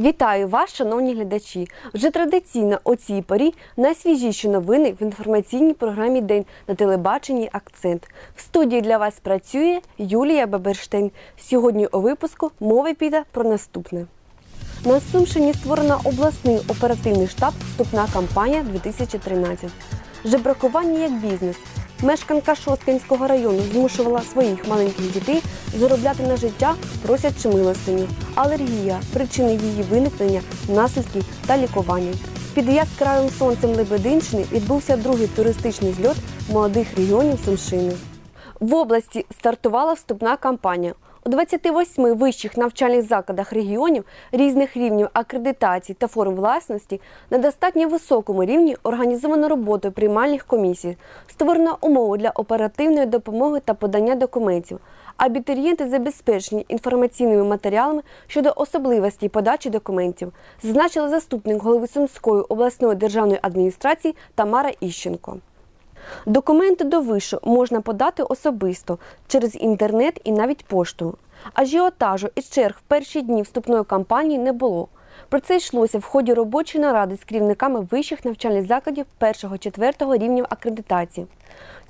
Вітаю вас, шановні глядачі. Вже традиційно о цій порі найсвіжіші новини в інформаційній програмі День на телебаченні Акцент. В студії для вас працює Юлія Баберштейн. Сьогодні у випуску мова піде про наступне. На Сумщині створено обласний оперативний штаб Вступна кампанія 2013. Жебракування як бізнес. Мешканка Шосткинського району змушувала своїх маленьких дітей заробляти на життя, просячи милостині. Алергія, причини її виникнення, наслідки та лікування. Під яскравим сонцем Лебединщини відбувся другий туристичний зльот молодих регіонів Сумщини. В області стартувала вступна кампанія. У 28 вищих навчальних закладах регіонів різних рівнів акредитації та форм власності на достатньо високому рівні організовано роботу приймальних комісій, створено умови для оперативної допомоги та подання документів. Абітурієнти забезпечені інформаційними матеріалами щодо особливостей подачі документів, зазначила заступник голови Сумської обласної державної адміністрації Тамара Іщенко. Документи до вишу можна подати особисто через інтернет і навіть поштою. Ажіотажу і черг в перші дні вступної кампанії не було. Про це йшлося в ході робочої наради з керівниками вищих навчальних закладів 1-4 рівнів акредитації.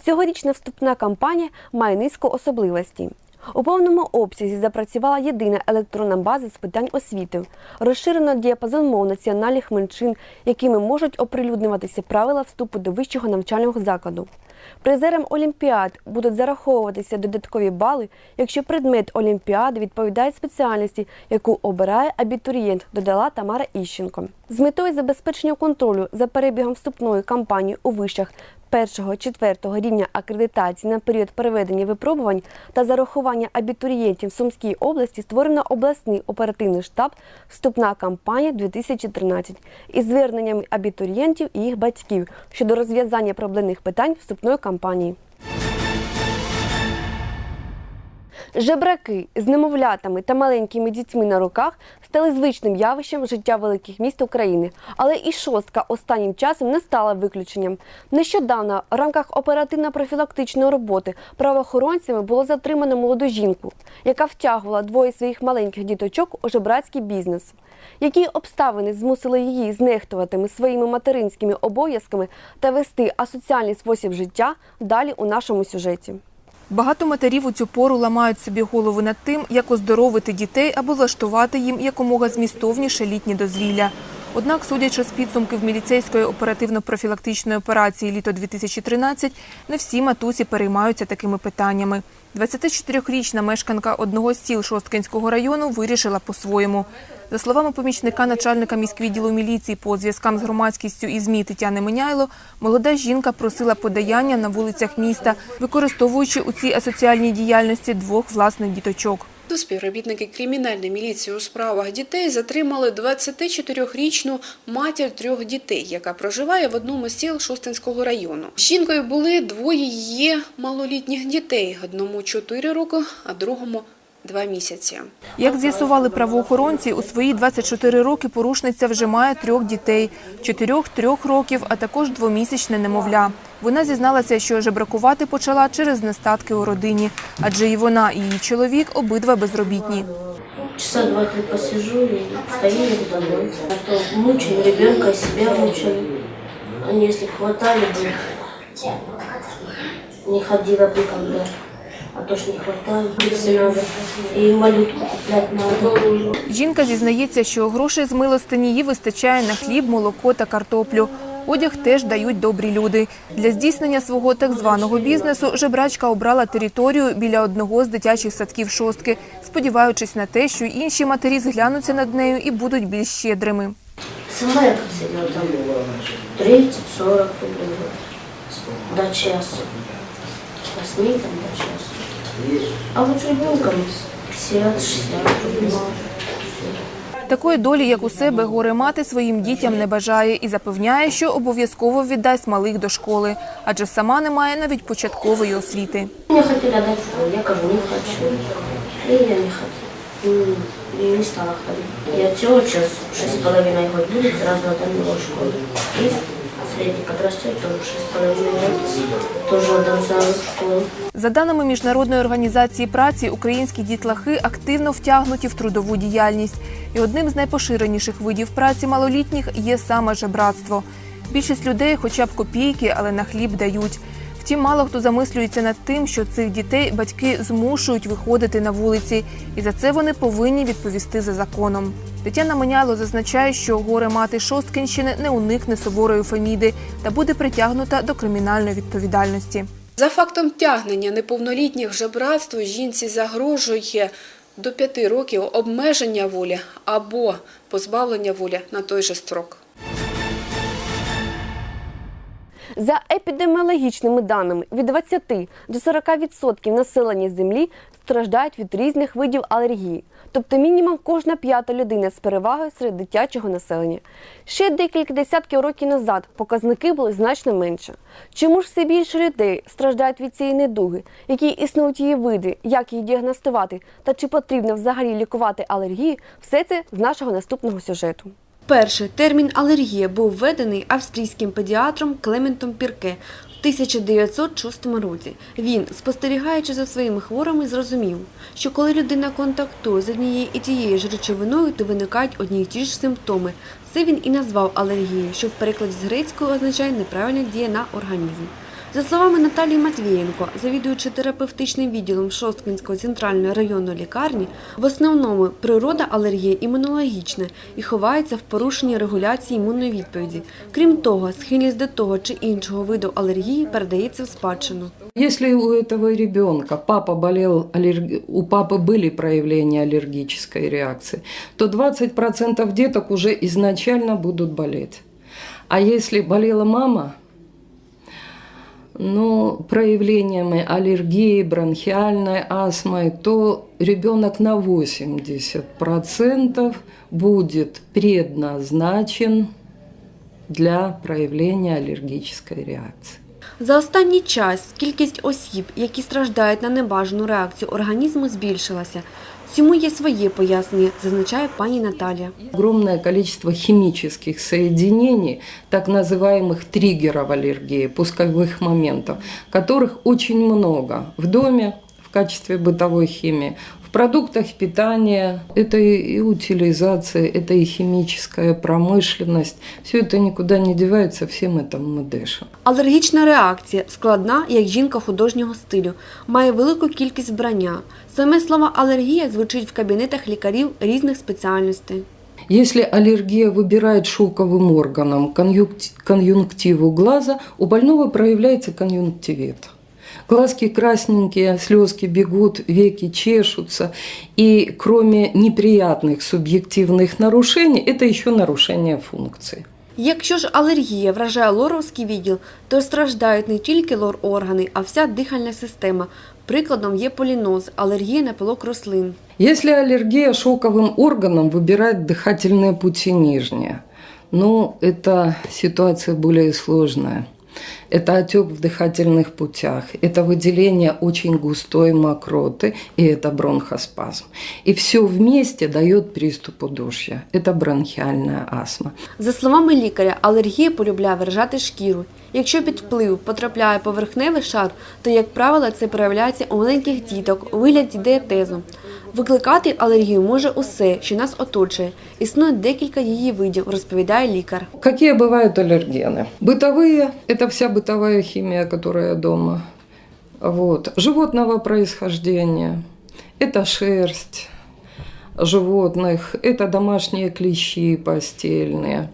Цьогорічна вступна кампанія має низку особливостей. У повному обсязі запрацювала єдина електронна база з питань освіти, розширено діапазон мов національних меншин, якими можуть оприлюднюватися правила вступу до вищого навчального закладу. Призерам олімпіад будуть зараховуватися додаткові бали, якщо предмет олімпіади відповідає спеціальності, яку обирає абітурієнт, додала Тамара Іщенко. З метою забезпечення контролю за перебігом вступної кампанії у вишах першого четвертого рівня акредитації на період проведення випробувань та зарахування абітурієнтів Сумській області створено обласний оперативний штаб Вступна кампанія 2013 із зверненнями абітурієнтів і їх батьків щодо розв'язання проблемних питань вступної кампанії. Жебраки з немовлятами та маленькими дітьми на руках стали звичним явищем життя великих міст України. Але і шостка останнім часом не стала виключенням. Нещодавно в рамках оперативно-профілактичної роботи правоохоронцями було затримано молоду жінку, яка втягувала двоє своїх маленьких діточок у жебрацький бізнес. Які обставини змусили її знехтувати своїми материнськими обов'язками та вести асоціальний спосіб життя далі у нашому сюжеті. Багато матерів у цю пору ламають собі голови над тим, як оздоровити дітей або влаштувати їм якомога змістовніше літні дозвілля. Однак, судячи з підсумків міліцейської оперативно-профілактичної операції літо 2013, не всі матусі переймаються такими питаннями. 24-річна мешканка одного з сіл Шосткинського району вирішила по-своєму. За словами помічника начальника міськвідділу міліції по зв'язкам з громадськістю і ЗМІ Тетяни Миняйло, молода жінка просила подаяння на вулицях міста, використовуючи у цій асоціальній діяльності двох власних діточок. Співробітники кримінальної міліції у справах дітей затримали 24-річну матір трьох дітей, яка проживає в одному з сіл Шостинського району. З Жінкою були двоє її малолітніх дітей: одному 4 роки, а другому 2 місяці. Як з'ясували правоохоронці, у свої 24 роки порушниця вже має трьох дітей – чотирьох, трьох років, а також двомісячне немовля. Вона зізналася, що жебракувати почала через нестатки у родині, адже і вона, і її чоловік обидва безробітні. Часа два-три посижу встаю и иду домой. А то мучаем ребенка, и себя мучаем. Они если хватали бы, не ходила бы когда. А то ж не надо. И малютку куплять надо. Жінка зізнається, що грошей з милостині їй вистачає на хліб, молоко та картоплю. Одяг теж дають добрі люди. Для здійснення свого так званого бізнесу жебрачка обрала територію біля одного з дитячих садків шостки, сподіваючись на те, що інші матері зглянуться над нею і будуть більш щедрими. Сама я посидела там 30-40 рублей до часу. Ней там до часу. А вот ребенком 50-60 рублей. Такої долі, як у себе, горе мати своїм дітям не бажає і запевняє, що обов'язково віддасть малих до школи, адже сама не має навіть початкової освіти. Мені хотіли дати школу, я кажу, не хочу. І я не хочу. І не стала ходити. Я цього часу шесть с половиной год будет, сразу отдам школу. Средний подрастет, тоже 6,5 лет. Тоже сразу в школу. За даними Міжнародної організації праці, українські дітлахи активно втягнуті в трудову діяльність. І одним з найпоширеніших видів праці малолітніх є саме жебратство. Більшість людей хоча б копійки, але на хліб дають. Втім, мало хто замислюється над тим, що цих дітей батьки змушують виходити на вулиці, і за це вони повинні відповісти за законом. Тетяна Меняло зазначає, що горе мати Шосткінщини не уникне суворої феміди та буде притягнута до кримінальної відповідальності. За фактом тягнення неповнолітніх жебратство жінці загрожує до п'яти років обмеження волі або позбавлення волі на той же строк. За епідеміологічними даними, від 20 до 40% населення землі страждають від різних видів алергії, тобто мінімум кожна п'ята людина з перевагою серед дитячого населення. Ще декілька десятків років назад показники були значно менше. Чому ж все більше людей страждають від цієї недуги, які існують її види, як її діагностувати та чи потрібно взагалі лікувати алергію, все це з нашого наступного сюжету. Перший термін алергія був введений австрійським педіатром Клементом Пірке 1906 році. Він, спостерігаючи за своїми хворими, зрозумів, що коли людина контактує з однією і тією ж речовиною, то виникають одні й ті ж симптоми. Це він і назвав алергією, що в перекладі з грецького означає неправильна дія на організм. За словами Наталії Матвієнко, завідуючи терапевтичним відділом Шосткинської центральної районної лікарні, в основному природа алергії імунологічна і ховається в порушенні регуляції імунної відповіді. Крім того, схильність до того чи іншого виду алергії передається в спадщину. Если у этого ребенка папа болел, аллерг- у папы были проявления аллергической реакции, то 20% деток уже изначально будут болеть. А если болела мама, ну, проявлениями аллергии, бронхиальной астмы, то ребенок на 80% будет предназначен для проявления аллергической реакции. За останній час кількість осіб, які страждають на небажану реакцію організму, збільшилася. Цьому є своє пояснення, зазначає пані Наталія. Огромное количество химических соединений, так называемых триггеров аллергии, пусковых моментов, которых очень много в доме в качестве бытовой химии, в продуктах питания, это и утилизация, это и химическая промышленность. Все это никуда не девается, всем этим мы дышим. Алергічна реакція складна, як жінка художнього стилю, має велику кількість вбрання. Саме слово алергія звучить в кабінетах лікарів різних спеціальностей. Если аллергия выбирает шелковым органом конъюнкти- конъюнктиву глаза, у больного проявляется конъюнктивит. Глазки красненькие, слезки бегут, веки чешутся. И кроме неприятных субъективных нарушений, это еще нарушение функции. Якщо ж алергія вражає лоровський відділ, то страждають не тільки лор-органи, а вся дихальна система. Прикладом є поліноз, алергія на пилок рослин. Если аллергия шелковым органом выбирает дыхательные пути нижние, ну, это ситуация более сложная. Это отек в дыхательных путях, это выделение очень густой мокроты и это бронхоспазм. И все вместе дает приступ удушья. Это бронхиальная астма. За словами лікаря, алергія полюбляє вражати шкіру. Якщо під вплив потрапляє поверхневий шар, то, як правило, це проявляється у маленьких діток у вигляді диатезу. Викликати алергію може усе, що нас оточує. Існує декілька її видів, розповідає лікар. Какие бывают аллергены? Бытовые – это вся бытовая химия, которая дома. Вот. Животного происхождения – это шерсть животных, это домашние клещи постельные,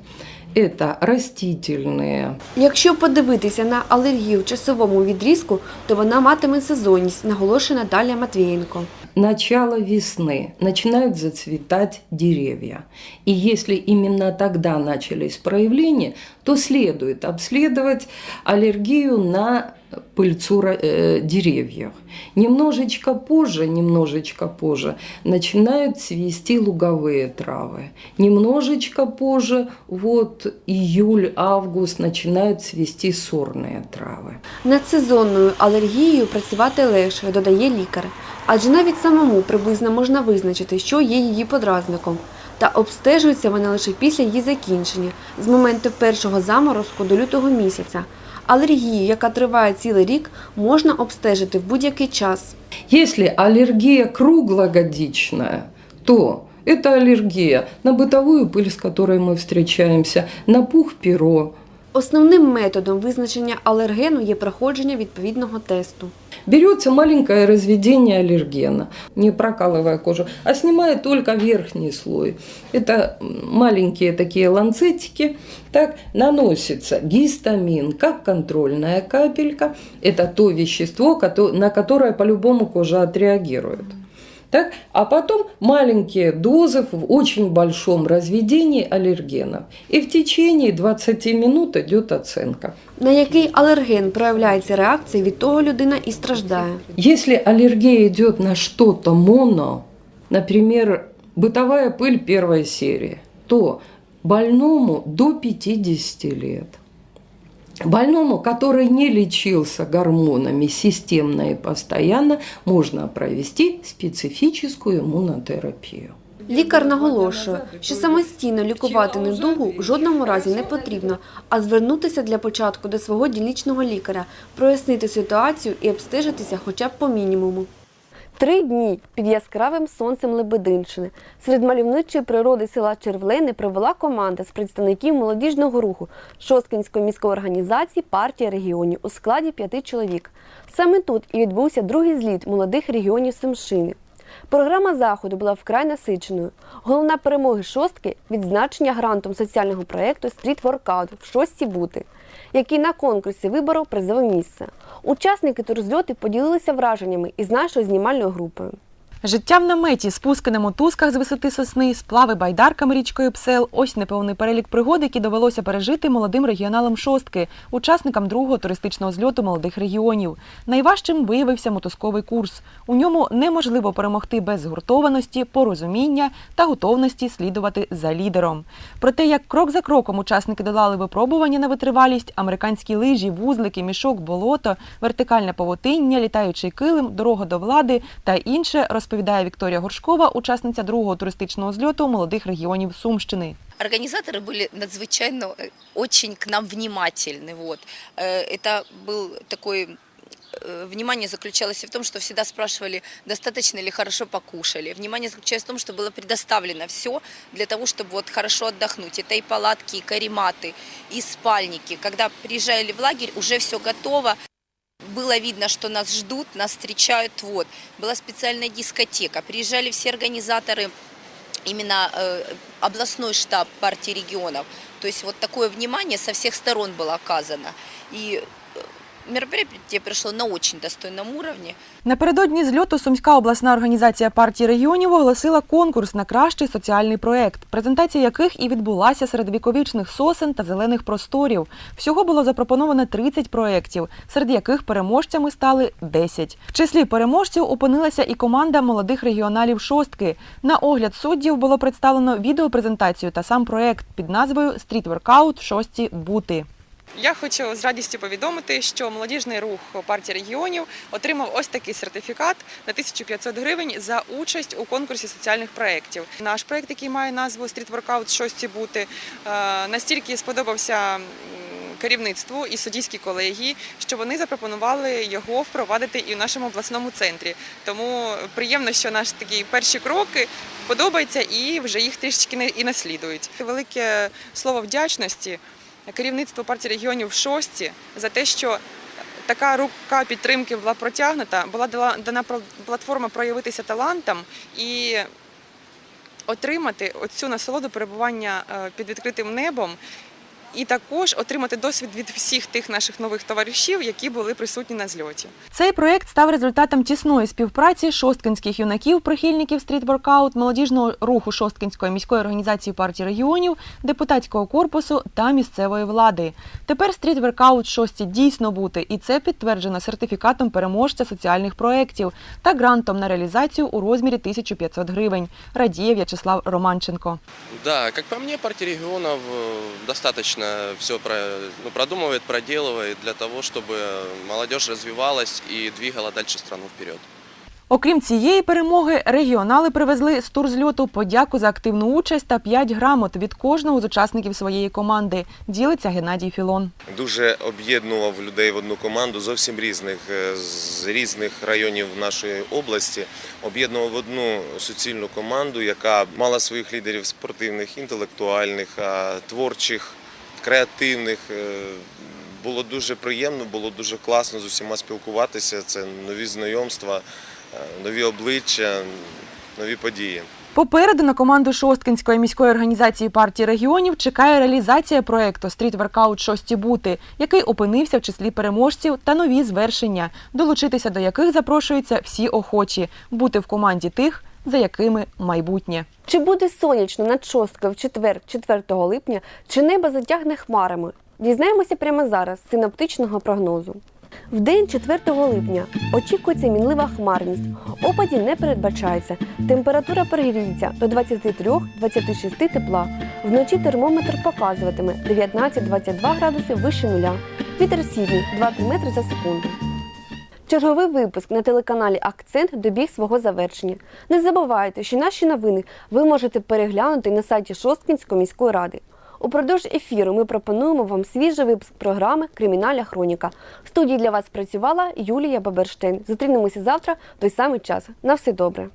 это растительные. Якщо подивитися на алергію в часовому відрізку, то вона матиме сезонність, наголошує Наталія Матвієнко. начало весны начинают зацветать деревья. И если именно тогда начались проявления, то следует обследовать аллергию на пыльцу ра- э, деревьев. Немножечко позже, немножечко позже начинают цвести луговые травы. Немножечко позже, вот июль-август, начинают цвести сорные травы. Над сезонною алергією працювати легше, додає лікар. Адже навіть самому приблизно можна визначити, що є її подразником. та обстежується вона лише після її закінчення, з моменту першого заморозку до лютого місяця. Алергію, яка триває цілий рік, можна обстежити в будь-який час. Если аллергия круглогодичная, то это аллергия на бытовую пыль, с которой мы встречаемся, на пух перо, Основним методом визначення алергену є проходження відповідного тесту. Берется маленькое разведение аллергена, не прокалывая кожу, а снимая только верхний слой. Это маленькие такие ланцетики. Так наносится гистамин, как контрольная капелька. Это то вещество, на которое по-любому кожа отреагирует. Так? А потом маленькие дозы в очень большом разведении аллергенов. И в течение 20 минут идет оценка. На який алерген проявляється реакція, від того людина і страждає. Если аллергия идет на что-то моно, например, бытовая пыль первой серии, то больному до 50 лет. Больному, который не лечился гормонами системно и постоянно, можно провести специфическую иммунотерапию. Лікар наголошує, що самостійно лікувати недугу в жодному разі не потрібно, а звернутися для початку до свого дільничного лікаря, прояснити ситуацію і обстежитися хоча б по мінімуму. Три дні під яскравим сонцем Лебединщини серед мальовничої природи села Червлени провела команда з представників молодіжного руху Шосткинської міської організації партія регіонів у складі п'яти чоловік. Саме тут і відбувся другий зліт молодих регіонів Семшини. Програма заходу була вкрай насиченою. Головна перемоги шостки відзначення грантом соціального проєкту Стріт Воркаут в шості бути, який на конкурсі виборов призове місце. Учасники турзльоти поділилися враженнями із нашою знімальною групою. Життя в наметі, спуски на мотузках з висоти сосни, сплави байдарками річкою Псел – ось неповний перелік пригод, які довелося пережити молодим регіоналам шостки, учасникам другого туристичного зльоту молодих регіонів. Найважчим виявився мотузковий курс. У ньому неможливо перемогти без згуртованості, порозуміння та готовності слідувати за лідером. Про те, як крок за кроком учасники долали випробування на витривалість, американські лижі, вузлики, мішок, болото, вертикальне павутиння, літаючий килим, дорога до влади та інше, розповідає Вікторія Горшкова, учасниця другого туристичного зльоту молодих регіонів Сумщини. Организаторы были надзвычайно э, очень к нам внимательны. Вот. Э, Это был такой э, Внимание заключалось и в том, что всегда спрашивали, достаточно ли хорошо покушали. Внимание заключалось в том, что было предоставлено все для того, чтобы вот хорошо отдохнуть. Это и палатки, и карематы, и спальники. Когда приезжали в лагерь, уже все готово. Было видно, что нас ждут, нас встречают. Вот. Была специальная дискотека. Приезжали все организаторы, именно э, областной штаб партии регионов. То есть вот такое внимание со всех сторон было оказано. И мероприятие прошло на очень достойном уровне. Напередодні зльоту Сумська обласна організація партії регіонів оголосила конкурс на кращий соціальний проект, презентація яких і відбулася серед віковічних сосен та зелених просторів. Всього було запропоновано 30 проєктів, серед яких переможцями стали 10. В числі переможців опинилася і команда молодих регіоналів шостки. На огляд суддів було представлено відеопрезентацію та сам проект під назвою Стріт Воркаут шості бути. Я хочу з радістю повідомити, що молодіжний рух партії регіонів отримав ось такий сертифікат на 1500 гривень за участь у конкурсі соціальних проєктів. Наш проєкт, який має назву Workout «Щості бути, е, настільки сподобався керівництву і суддійській колегії, що вони запропонували його впровадити і в нашому обласному центрі. Тому приємно, що наші такі перші кроки подобаються і вже їх трішечки і наслідують. Велике слово вдячності керівництво партії регіонів шості за те, що така рука підтримки була протягнута, була дана платформа проявитися талантам і отримати оцю насолоду перебування е, під відкритим небом. І також отримати досвід від всіх тих наших нових товаришів, які були присутні на зльоті. Цей проєкт став результатом тісної співпраці шосткинських юнаків, прихильників стрітворкаут, молодіжного руху Шосткинської міської організації партії регіонів, депутатського корпусу та місцевої влади. Тепер стрітворкаут шості дійсно бути, і це підтверджено сертифікатом переможця соціальних проєктів та грантом на реалізацію у розмірі 1500 гривень. Радіє В'ячеслав Романченко. Да, как по мне, партия регионов э, достаточно все ну, продумывает, проделывает для того, чтобы молодежь развивалась и двигала дальше страну вперед. Окрім цієї перемоги, регіонали привезли з турзльоту подяку за активну участь та 5 грамот від кожного з учасників своєї команди. Ділиться Геннадій Філон. дуже об'єднував людей в одну команду зовсім різних е, з різних районів нашої області. Об'єднував в одну суцільну команду, яка мала своїх лідерів спортивних, інтелектуальних, а, творчих, креативних. Е, Було дуже приємно, було дуже класно з усіма спілкуватися. Це нові знайомства, е, нові обличчя, нові події. Попереду на команду Шосткинської міської організації партії регіонів чекає реалізація проекту «Стріт-воркаут Шості бути», який опинився в числі переможців та нові звершення, долучитися до яких запрошуються всі охочі, бути в команді тих, за якими майбутнє. Чи буде сонячно над шосткою в четвер, 4 липня, чи небо затягне хмарами? Дізнаємося прямо зараз з синоптичного прогнозу. В день 4 липня очікується мінлива хмарність. Опадів не передбачається. Температура перегріється до 23-26 тепла. Вночі термометр показуватиме 19-22 градуси вище нуля. Вітер східний 2-3 метри за секунду. Черговий випуск на телеканалі Акцент добіг свого завершення. Не забувайте, що наші новини ви можете переглянути на сайті Шосткінської міської ради. Упродовж ефіру ми пропонуємо вам свіжий випуск програми Кримінальна хроніка. В студії для вас працювала Юлія Баберштейн. Зустрінемося завтра в той самий час. На все добре.